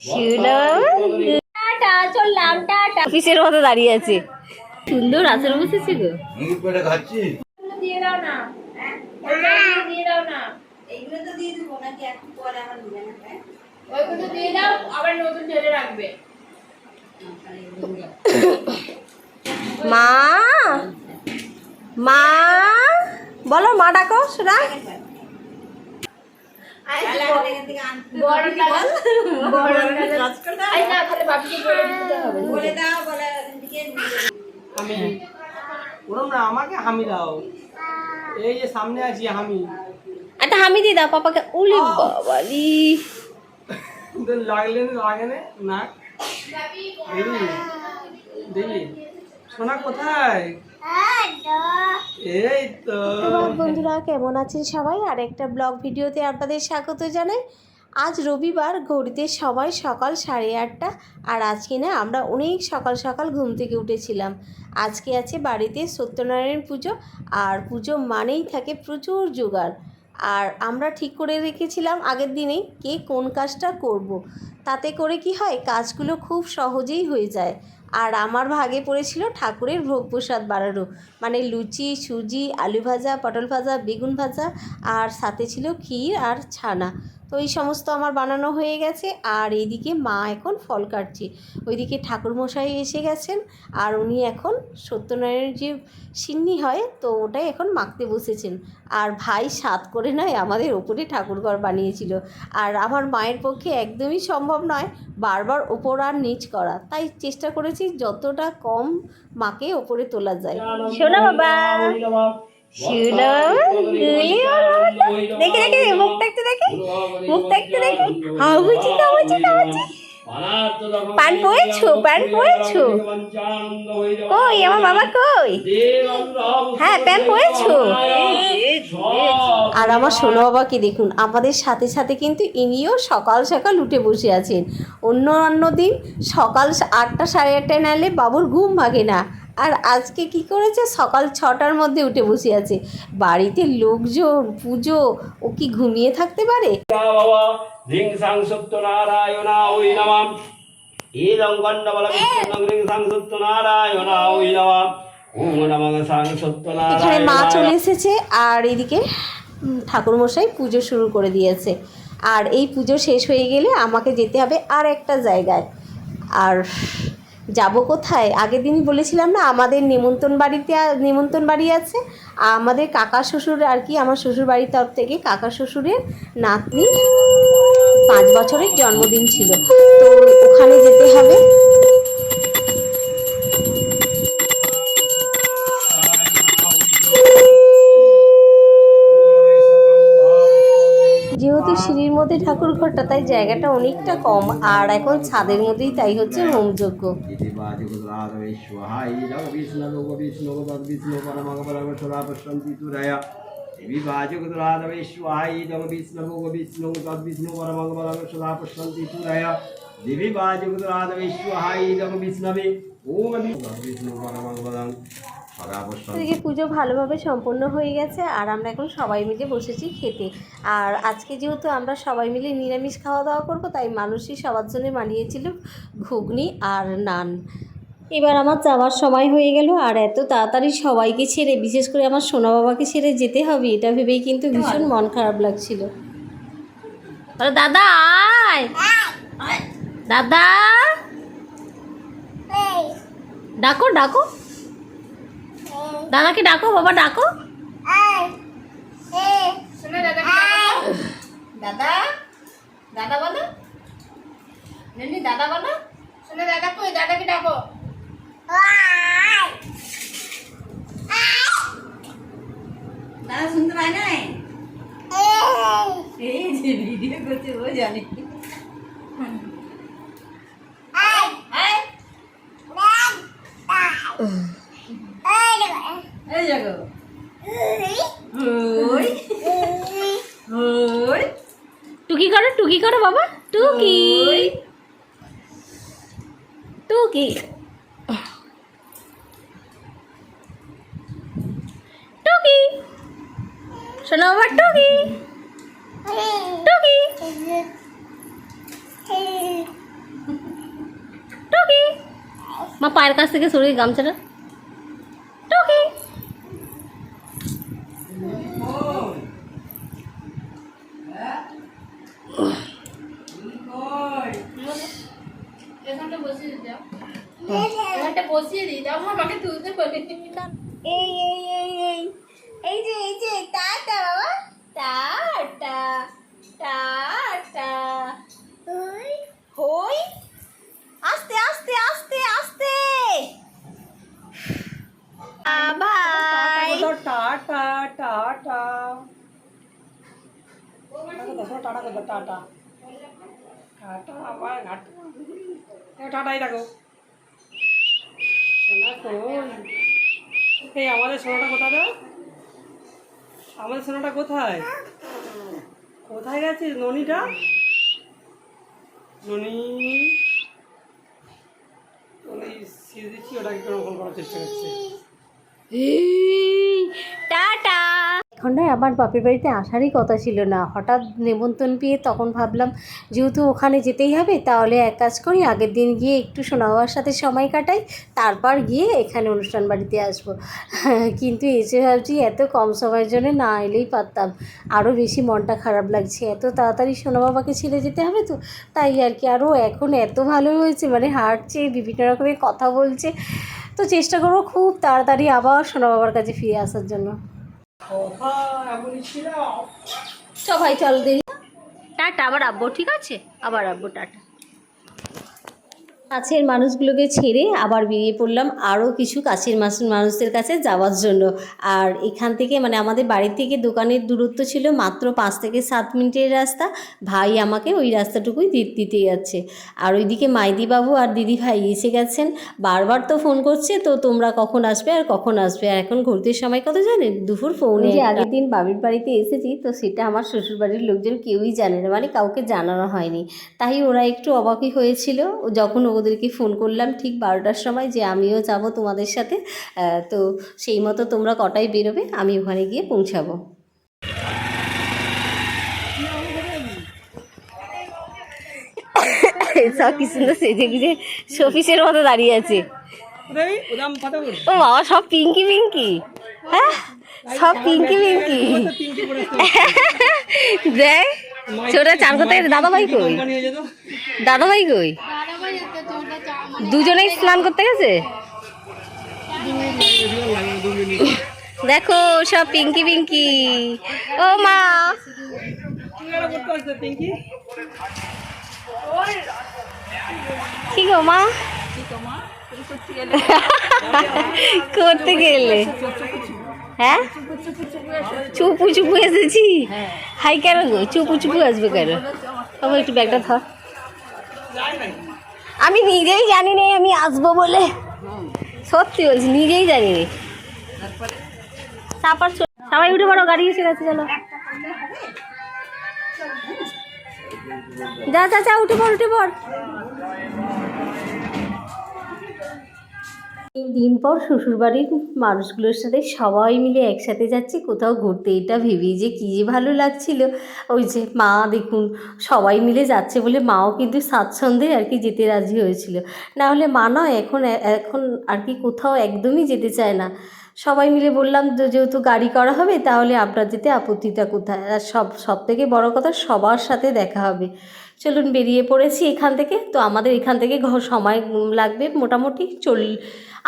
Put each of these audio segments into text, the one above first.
Tata চললাম tata অফিসের মতো দাঁড়িয়ে আছে। সুন্দর আসর বসেছে গো। মুখ করে খাচ্ছি দিয়ে দাও না দিয়ে দাও না। এইগুলো তো দিয়ে দেবো নাকি এখন পরে আমার নেবে না হ্যাঁ? ওইগুলো দিয়ে দাও আবার নতুন ঢেলে রাখবে। মা? মা? বলো মা ডাকো শোনা তাহলে এখন এখান থেকে আনতে বলে দাও বলে এখান থেকে নিয়ে যাব। আমি ওরম না আমাকে হামি দাও। এই যে সামনে আছি হামি। একটা হামি দিয়ে দাও পাপাকে। উলি বাবালি তো লাগলে না লাগে না? নাক দেখলি দেখলি সোনা কোথায়? এই তো। বন্ধুরা কেমন আছেন সবাই? আর একটা ব্লগ ভিডিওতে আপনাদের স্বাগত জানাই। আজ রবিবার ঘড়িতে সবাই সকাল সাড়ে আটটা। আর আজকে না আমরা অনেক সকাল সকাল ঘুম থেকে উঠেছিলাম। আজকে আছে বাড়িতে সত্যনারায়ণ পুজো আর পুজো মানেই থাকে প্রচুর জোগাড়। আর আমরা ঠিক করে রেখেছিলাম আগের দিনেই কে কোন কাজটা করব। তাতে করে কি হয় কাজগুলো খুব সহজেই হয়ে যায়। আর আমার ভাগে পড়েছিল ঠাকুরের ভোগ প্রসাদ বাড়ানো। মানে লুচি, সুজি, আলু ভাজা, পটল ভাজা, বেগুন ভাজা, আর সাথে ছিল ক্ষীর আর ছানা। তো এই সমস্ত আমার বানানো হয়ে গেছে। আর এইদিকে মা এখন ফল কাটছে। ওইদিকে ঠাকুরমশাই এসে গেছেন। আর উনি এখন সত্যনারায়ণের যে সিন্নি হয় তো ওটাই এখন মাখতে বসেছেন। আর ভাই সাত করে নয় আমাদের ওপরে ঠাকুরঘর বানিয়েছিল। আর আমার মায়ের পক্ষে একদমই সম্ভব নয় বারবার ওপর আর নিচ করা। তাই চেষ্টা করেছি যতটা কম মাকে ওপরে তোলা যায়। শোনো বাবা। শুনো দেখি দেখি মুখটা একটু দেখি। মুখটা একটু দেখি। হাউচি হাউচি হাউচি পান পয়েছো পান পয়েছো। কই, আমার বাবা কই? হ্যাঁ প্যান পয়েছো। আর আমার সোনা বাবাকে দেখুন, আমাদের সাথে সাথে কিন্তু ইনিও সকাল সকাল উঠে বসে আছেন। অন্য অন্য দিন সকাল আটটা সাড়ে আটটায় নালে বাবুর ঘুম ভাগে না। আর আজকে কি করেছে? সকাল ছটার মধ্যে উঠে বসে আছে। বাড়িতে লোকজন পুজো ও কি ঘুমিয়ে থাকতে পারে? সত্য এখানে মা চলে এসেছে। আর এদিকে ঠাকুরমশাই পুজো শুরু করে দিয়েছে। আর এই পুজো শেষ হয়ে গেলে আমাকে যেতে হবে আর একটা জায়গায়। আর যাব কোথায়? আগের দিন বলেছিলাম না, আমাদের নিমন্ত্রণ বাড়িতে নিমন্ত্রণ বাড়ি আছে। আমাদের কাকা শ্বশুর আর কি, আমার শ্বশুর বাড়ির তরফ থেকে কাকা শ্বশুরের নাতনি পাঁচ বছরের জন্মদিন ছিল। তো ওখানে যেতে হবে। যেহেতু সিঁড়ির মধ্যে ঠাকুর ঘরটা তাই জায়গাটা অনেকটা কম আর এখন ছাদের মধ্যেই তাই হচ্ছে হোমযজ্ঞ দেবী বাজুরাধ বিশ্বহাই জগ বিষ্ণবে এদিকে পুজো ভালোভাবে সম্পন্ন হয়ে গেছে আর আমরা এখন সবাই মিলে বসেছি খেতে। আর আজকে যেহেতু আমরা সবাই মিলে নিরামিষ খাওয়া দাওয়া করব তাই মানুষই সবার জন্য বানিয়েছিল ঘুগনি আর নান। এবার আমার যাওয়ার সময় হয়ে গেল আর এত তাড়াতাড়ি সবাইকে ছেড়ে বিশেষ করে আমার সোনা বাবাকে ছেড়ে যেতে হবে এটা ভেবেই কিন্তু ভীষণ মন খারাপ লাগছিল। দাদা আয়। দাদা ডাকো ডাকো। দাদাকে ডাকো বাবা ডাকো। দাদা দাদা বলো। ননি দাদা বলো। শোনো দাদা কই? দাদাকে ডাকো। দাদা শুনতে পায় না এই। যে ভিডিও করছে ও জানে। এই জাগো টুকি করো টুকি করো বাবা। টুকি। টুকি। টুকি। শোনো বাবা টুকি। টুকি। আমার পায়ের কাছ থেকে সরিয়ে গামছাটা টুকি এখানটা বসিয়ে দিতে এখানটা বসিয়ে দিই দাও আমাকে তুলতে পারি এই এই এই এই এই যে এই যে টাটা বাবা টাটা টাটা হই হই আস্তে আস্তে আস্তে আস্তে bye tata tata tata. Tata টাটাই সোনা আমাদের সোনাটা কোথায়? আমাদের সোনাটা কোথায়? কোথায় গেছে ননিটা? ননি। ওটাকে কোনো করার চেষ্টা করছে। এখনটায় আমার বাপের বাড়িতে আসারই কথা ছিল না। হঠাৎ নেমন্তন্ন পেয়ে তখন ভাবলাম, যেহেতু ওখানে যেতেই হবে, তাহলে এক কাজ করি, আগের দিন গিয়ে একটু সোনা বাবার সাথে সময় কাটাই, তারপর গিয়ে এখানে অনুষ্ঠান বাড়িতে আসব। কিন্তু এসে ভাবছি, এত কম সময়ের জন্য না এলেই পারতাম। আরও বেশি মনটা খারাপ লাগছে। এত তাড়াতাড়ি সোনা বাবাকে ছেড়ে যেতে হবে তো? তাই আর কি, আরও এখন এত ভালো হয়েছে মানে হাঁটছে, বিভিন্ন রকমের কথা বলছে। তো চেষ্টা করব খুব তাড়াতাড়ি আবার সোনা বাবার কাছে ফিরে আসার জন্য। কথা ভাই চল দেরি। টাটা আবার আব্বু ঠিক আছে? আবার আব্বু টাটা। কাছের মানুষগুলোকে ছেড়ে আবার বেরিয়ে পড়লাম আরও কিছু কাছের মানুষদের কাছে যাওয়ার জন্য। আর এখান থেকে মানে আমাদের বাড়ি থেকে দোকানের দূরত্ব ছিল মাত্র পাঁচ থেকে সাত মিনিটের রাস্তা। ভাই আমাকে ওই রাস্তাটুকুই দিতে যাচ্ছে। আর ওইদিকে মাইদিবাবু আর দিদি ভাই এসে গেছেন। বারবার তো ফোন করছে তো তোমরা কখন আসবে আর কখন আসবে? আর এখন ঘুরতে সময় কত জানে দুপুর ফোনে যে আগের দিন বাবির বাড়িতে এসেছি তো সেটা আমার শ্বশুরবাড়ির লোকজন কেউই জানে না মানে কাউকে জানানো হয়নি। তাই ওরা একটু অবাকই হয়েছিল। যখন ওদেরকে ফোন করলাম ঠিক বারোটার সময় যে আমিও যাব তোমাদের সাথে। তো সেই মতো তোমরা কটায় বেরোবে আমি ওখানে গিয়ে পৌঁছাবো। সব কি সুন্দর সেজে গুজে শোপিসের মতো দাঁড়িয়ে আছে। ও বাবা সব পিঙ্কি পিঙ্কি। হ্যাঁ সব পিঙ্কি পিঙ্কি। দেখ ছোট চান করতে গেছে দাদা ভাই কই? কোম্পানি হয়ে যেত দাদা ভাই কই? দুজনেই স্নান করতে গেছে? দেখো, সব পিঙ্কি পিঙ্কি। ও মা। কি গো মা? করতে গেলে হ্যাঁ? চুপু চুপু এসেছি? হাই কেন গো? চুপু চুপু আসবে কেন? বাবা, একটু ব্যাগটা ধর। আমি নিজেই জানি না আমি আসব বলে। সত্যি বলছি, নিজেই জানি না তারপর সবাই উঠে পড়ো, গাড়ি এসে গেছে, চলো। যা যা যা, উঠে পড় উঠে পড়। এই দিন পর শ্বশুরবাড়ির মানুষগুলোর সাথে সবাই মিলে একসাথে যাচ্ছি, কোথাও ঘুরতে। এটা ভেবেই যে কী যে ভালো লাগছিল। ওই যে মা দেখুন, সবাই মিলে যাচ্ছে বলে মাও কিন্তু স্বাচ্ছন্দ্যে আর কি যেতে রাজি হয়েছিল। না হলে মা নয়, এখন এখন আর কি কোথাও একদমই যেতে চায় না। সবাই মিলে বললাম যেহেতু গাড়ি করা হবে, তাহলে আপনার যেতে আপত্তিটা কোথায়? আর সব সব থেকে বড়ো কথা সবার সাথে দেখা হবে। চলুন বেরিয়ে পড়েছি এখান থেকে। তো আমাদের এখান থেকে সময় লাগবে মোটামুটি চল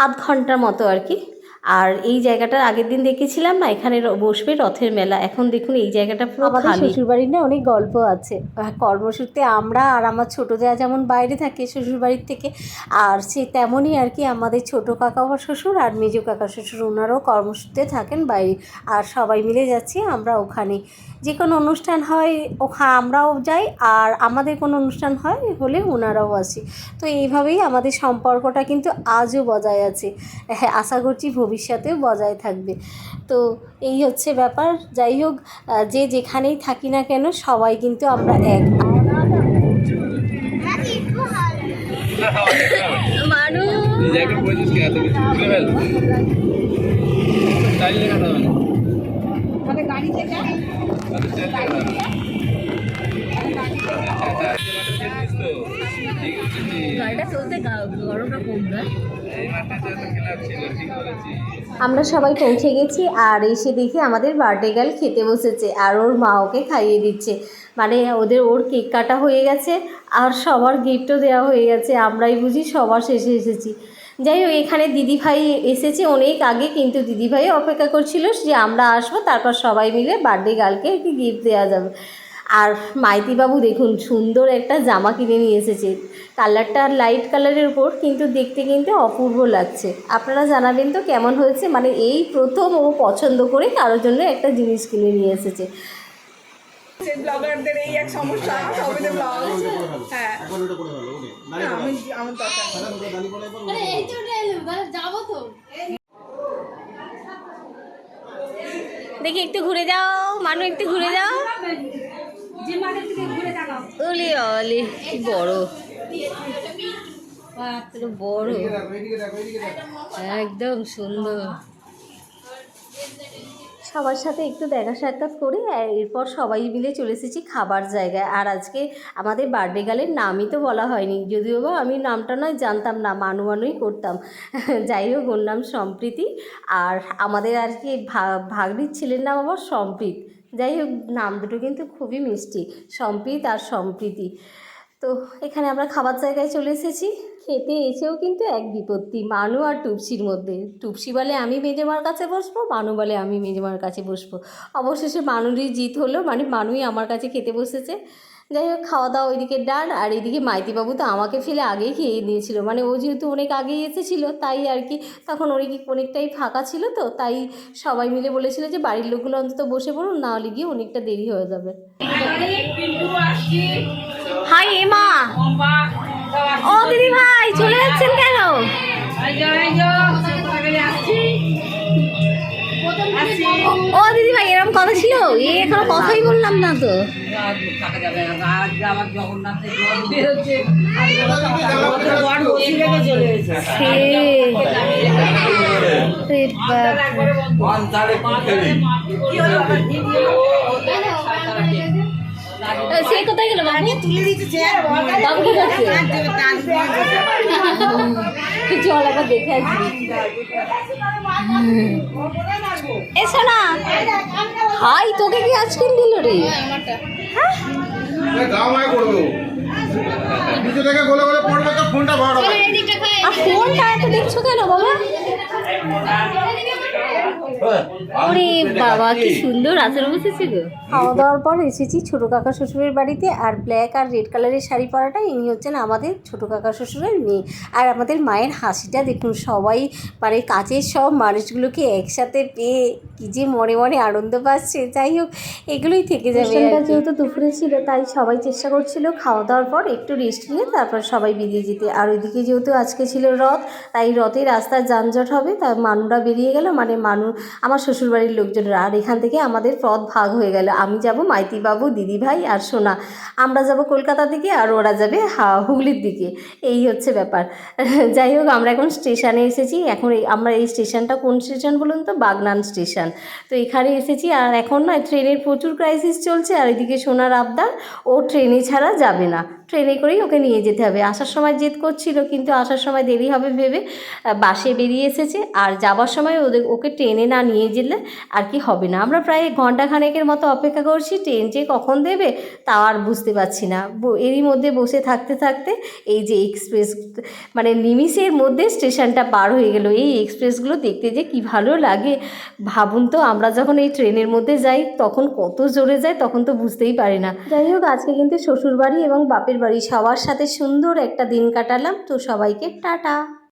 আধ ঘণ্টার মতো আর কি। আর এই জায়গাটা আগের দিন দেখেছিলাম না? এখানে বসবে রথের মেলা। এখন দেখুন এই জায়গাটা পুরো আমাদের শ্বশুরবাড়ির না অনেক গল্প আছে। কর্মসূত্রে আমরা আর আমার ছোটো যা যেমন বাইরে থাকে শ্বশুরবাড়ির থেকে আর সে তেমনই আর কি আমাদের ছোটো কাকা বা শ্বশুর আর মেজো কাকা শ্বশুর ওনারাও কর্মসূত্রে থাকেন বাইরে। আর সবাই মিলে যাচ্ছি আমরা ওখানে। যে কোনো অনুষ্ঠান হয় ওখা আমরাও যাই আর আমাদের কোনো অনুষ্ঠান হয় হলে ওনারাও আসে। তো এইভাবেই আমাদের সম্পর্কটা কিন্তু আজও বজায় আছে। হ্যাঁ আশা করছি ভবিষ্যতেও বজায় থাকবে। তো এই হচ্ছে ব্যাপার। যাই হোক যে যেখানেই থাকি না কেন সবাই কিন্তু আমরা এক। মানু আমরা সবাই পৌঁছে গেছি আর এসে দেখি আমাদের বার্থডে গার্ল খেতে বসেছে আর ওর মা ওকে খাইয়ে দিচ্ছে। মানে ওদের, ওর কেক কাটা হয়ে গেছে আর সবার গিফটও দেওয়া হয়ে গেছে। আমরাই বুঝি সবার শেষে এসেছি। যাই হোক, এখানে দিদিভাই এসেছে অনেক আগে, কিন্তু দিদিভাই অপেক্ষা করছিল যে আমরা আসব, তারপর সবাই মিলে বার্থডে গার্লকে একটি গিফট দেওয়া যাবে। আর মাইতিবাবু দেখুন সুন্দর একটা জামা কিনে নিয়ে এসেছে। কালারটা লাইট কালারের উপর কিন্তু দেখতে কিন্তু অপূর্ব লাগছে। আপনারা জানাবেন তো কেমন হয়েছে? মানে এই প্রথম ও পছন্দ করে কারোর জন্য একটা জিনিস কিনে নিয়ে এসেছে। ব্লগারদের এই এক সমস্যা সবাই ব্লগ হ্যাঁ। আমি আমার দরকার তো। দেখি একটু ঘুরে যাও। মানু একটু ঘুরে যাও। বড়। একদম সুন্দর। সবার সাথে একটু দেখা সাক্ষাৎ করে, এরপর সবাই মিলে চলে এসেছি খাবার জায়গায়। আর আজকে আমাদের বার্থডে গালের নামই তো বলা হয়নি। যদিও বা আমি নামটা নয়, জানতাম না, মানু মানুই করতাম। যাই হোক, ওর নাম সম্প্রীতি। আর আমাদের আর কি ভাগ্নির ছেলের নাম আবার সম্প্রীত। যাই হোক, নাম দুটো কিন্তু খুবই মিষ্টি, সম্প্রীত আর সম্প্রীতি। তো এখানে আমরা খাবার জায়গায় চলে এসেছি। খেতে এসেও কিন্তু এক বিপত্তি, মানু আর টুপসির মধ্যে। টুপসি বলে আমি মেজেমার কাছে বসবো, মানু বলে আমি মেজেমার কাছে বসবো। অবশেষে মানুরই জিত হলো মানে মানুই আমার কাছে খেতে বসেছে। যাই হোক খাওয়া দাওয়া ওইদিকে ডান আর এদিকে মাইতিবাবু তো আমাকে ফেলে আগেই খেয়ে নিয়েছিল মানে ও যেহেতু অনেক আগেই এসেছিল তাই আর কি তখন অনেক অনেকটাই ফাঁকা ছিল তো তাই সবাই মিলে বলেছিল যে বাড়ির লোকগুলো অন্তত বসে পড়ুন না হলে গিয়ে অনেকটা দেরি হয়ে যাবে। হাই এমা। ও দিদি ভাই চলে যাচ্ছেন কেন? ও- দিদি ভাই এরকম কথা ছিল এ এখনও কথাই বললাম না তো সে কোথায় গেল বাবু বাবু কোথায় আছে চল একবার দেখে আসবি এসো না হাই তোকে কি আজকে দিল রে? গামায় করব নিচে থেকে গলে গলে পড়বে তো ফোনটা বড় হবে। আর ফোনটা এত দেখছ কেন বাবা? ওরে বাবা, কি সুন্দর আচার বসেছে গো। খাওয়া দাওয়ার পর এসেছি ছোটো কাকা শ্বশুরের বাড়িতে, আর ব্ল্যাক আর রেড কালারের শাড়ি পরাটা ইনি হচ্ছেন আমাদের ছোটো কাকা শ্বশুরের মেয়ে। আর আমাদের মায়ের হাসিটা দেখুন, সবাই মানে কাছের সব মানুষগুলোকে একসাথে পেয়ে কি যে মনে মনে আনন্দ পাচ্ছে যাই হোক এগুলোই থেকে যাবে যেহেতু দুপুরে ছিল তাই সবাই চেষ্টা করছিল খাওয়া দাওয়ার পর একটু রেস্ট নিয়ে তারপর সবাই বেরিয়ে যেতে। আর ওইদিকে যেহেতু আজকে ছিল রথ তাই রথে রাস্তার যানজট হবে তাই মানুরা বেরিয়ে গেল মানে মানু আমার শ্বশুরবাড়ির লোকজনরা। আর এখান থেকে আমাদের পথ ভাগ হয়ে গেল। আমি যাব মাইতিবাবু দিদিভাই আর সোনা। আমরা যাব কলকাতা দিকে আর ওরা যাবে হুগলির দিকে। এই হচ্ছে ব্যাপার। যাই হোক আমরা এখন স্টেশনে এসেছি। এখন এই আমরা এই স্টেশনটা কোন স্টেশন বলুন তো? বাগনান স্টেশন। তো এখানে এসেছি আর এখন নয় ট্রেনের প্রচুর ক্রাইসিস চলছে আর এদিকে সোনার আবদার ও ট্রেনে ছাড়া যাবে না। ট্রেনে করেই ওকে নিয়ে যেতে হবে। আসার সময় জেদ করছিল, কিন্তু আসার সময় দেরি হবে ভেবে বাসে বেরিয়ে এসেছে। আর যাবার সময় ওদের ওকে ট্রেনে না নিয়ে গেলে আর কি হবে না। আমরা প্রায় ঘণ্টা খানেকের মতো অপেক্ষা করছি, ট্রেন যে কখন দেবে তাও আর বুঝতে পারছি না। এরই মধ্যে বসে থাকতে থাকতে এই যে এক্সপ্রেস মানে নিমিষের মধ্যে স্টেশনটা পার হয়ে গেল। এই এক্সপ্রেসগুলো দেখতে যে কি ভালো লাগে। ভাবুন তো, আমরা যখন এই ট্রেনের মধ্যে যাই, তখন কত জোরে যায় তখন তো বুঝতেই পারি না। যাই হোক, আজকে কিন্তু শ্বশুরবাড়ি এবং বাপের বাড়ি সবার সাথে সুন্দর একটা দিন কাটালাম। তো সবাইকে টাটা।